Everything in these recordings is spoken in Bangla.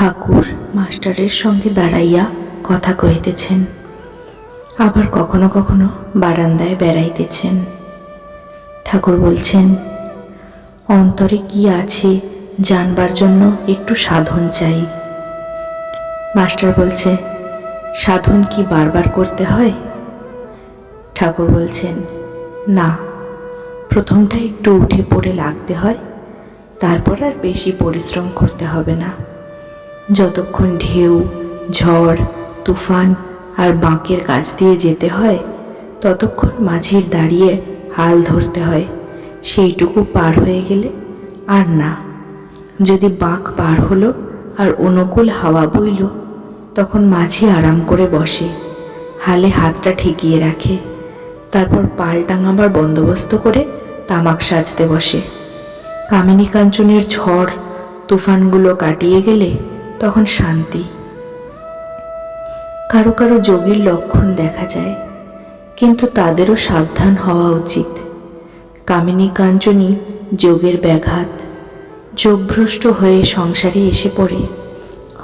ঠাকুর মাস্টারের সঙ্গে দাঁড়াইয়া কথা কহিতেছেন। আবার কখনো কখনো বারান্দায় বেড়াইতেছেন। ঠাকুর বলছেন, অন্তরে কি আছে জানবার জন্য একটু সাধন চাই। মাস্টার বলছে, সাধন কি বারবার করতে হয়? ঠাকুর বলছেন, না, প্রথমটা একটু উঠে পড়ে লাগতে হয়, তারপর আর বেশি পরিশ্রম করতে হবে না। যতক্ষণ ঢেউ, ঝড়, তুফান আর বাঁকের কাছ দিয়ে যেতে হয়, ততক্ষণ মাঝির দাঁড়িয়ে হাল ধরতে হয়। সেইটুকু পার হয়ে গেলে আর না। যদি বাঁক পার হলো আর অনুকূল হাওয়া বইল, তখন মাঝি আরাম করে বসে, হালে হাতটা ঠেকিয়ে রাখে, তারপর পাল টাঙাবার বন্দোবস্ত করে তামাক সাজতে বসে। কামিনী কাঞ্চনের ঝড়, তুফানগুলো কাটিয়ে গেলে তখন শান্তি। কারও কারও যোগীর লক্ষণ দেখা যায়, কিন্তু তাদেরও সাবধান হওয়া উচিত। কামিনী কাঞ্চনী যোগের ব্যাঘাত, যোগভ্রষ্ট হয়ে সংসারে এসে পড়ে।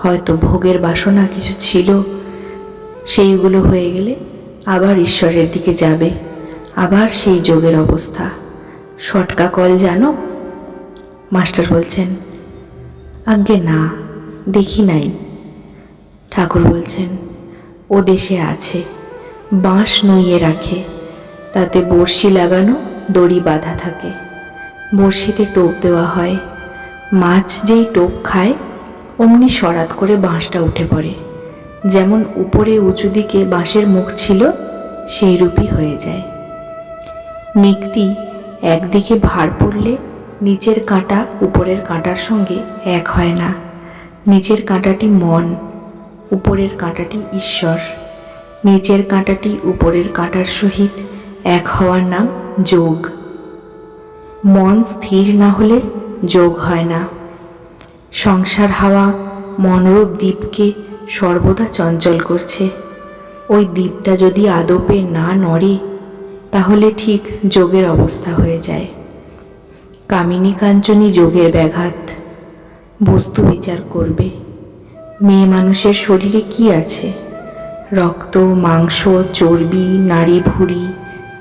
হয়তো ভোগের বাসনা কিছু ছিল, সেইগুলো হয়ে গেলে আবার ঈশ্বরের দিকে যাবে, আবার সেই যোগের অবস্থা। শটকা কল জানো? মাস্টার বলছেন, আজ্ঞে না। দেখি নাই। ঠাকুর বলছেন, ও দেশে আছে, বাঁশ নুইয়ে রাখে, তাতে বড়শি লাগানো দড়ি বাঁধা থাকে। বড়শিতে টোপ দেওয়া হয়, মাছ যেই টোপ খায়, অমনি সরাত করে বাঁশটা উঠে পড়ে। যেমন উপরে উঁচু দিকে বাঁশের মুখ ছিল সেই রূপই হয়ে যায়। নিক্তি একদিকে ভার পড়লে, নিচের কাঁটা উপরের কাঁটার সঙ্গে এক হয় না। নিচের কাঁটাটি মন, উপরের কাঁটাটি ঈশ্বর। নিচের কাঁটাটি উপরের কাঁটার সহিত এক হওয়ার নাম যোগ। মন স্থির না হলে যোগ হয় না। সংসার হাওয়া মনরূপ দ্বীপকে সর্বদা চঞ্চল করছে। ওই দ্বীপটা যদি আদপে না নড়ে, তাহলে ঠিক যোগের অবস্থা হয়ে যায়। কামিনী কাঞ্চনী যোগের ব্যাঘাত। বস্তু বিচার করবে। মেয়ে মানুষের শরীরে কি আছে? রক্ত, মাংস, চর্বি, নাড়ি ভুঁড়ি,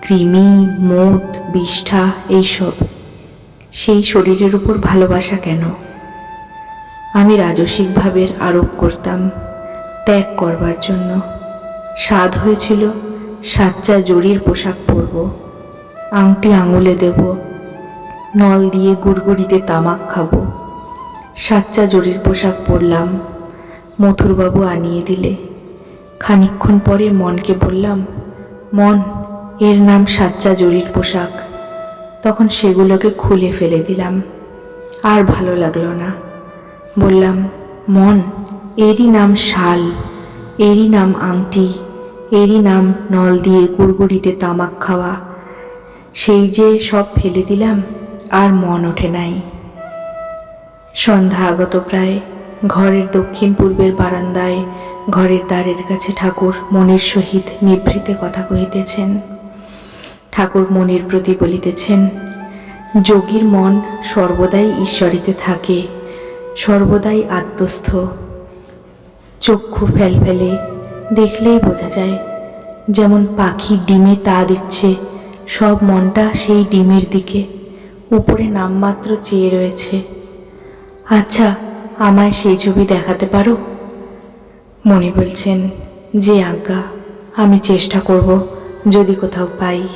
কৃমি, মোট, বিষ্ঠা, এইসব। সেই শরীরের উপর ভালোবাসা কেন? আমি রাজসিকভাবে আরোপ করতাম, ত্যাগ করবার জন্য। স্বাদ হয়েছিল সাচ্চা জরির পোশাক পরব, আংটি আঙুলে দেব, নল দিয়ে গুড়গুড়িতে তামাক খাব। সাচ্চা জরির পোশাক পরলাম। মথুরবাবু আনিয়ে দিলে। খানিকক্ষণ পরে মনকে বললাম, মন, এর নাম সাচ্চা জরির পোশাক। তখন সেগুলোকে খুলে ফেলে দিলাম। আর ভালো লাগল না। বললাম, মন, এরই নাম শাল, এরই নাম আংটি, এরই নাম নল দিয়ে গুড়গুড়িতে তামাক খাওয়া। সেই যে সব ফেলে দিলাম, আর মন ওঠে নাই। সন্ধ্যা আগত প্রায়। ঘরের দক্ষিণ পূর্বের বারান্দায় ঘরের দ্বারের কাছে ঠাকুর মনির সহিত নিভৃতে কথা কহিতেছেন। ঠাকুর মনির প্রতি বলিতেছেন, যোগীর মন সর্বদাই ঈশ্বরীতে থাকে, সর্বদাই আত্মস্থ। চক্ষু ফেল ফেলে দেখলেই বোঝা যায়, যেমন পাখি ডিমে তা দিচ্ছে সব মনটা সেই ডিমের দিকে, উপরে নামমাত্র চেয়ে রয়েছে। আচ্ছা আমায় সেই ছবি দেখাতে পারো? মনে বলছেন যে আজ্ঞা, আমি চেষ্টা করব, যদি কোথাও পাই।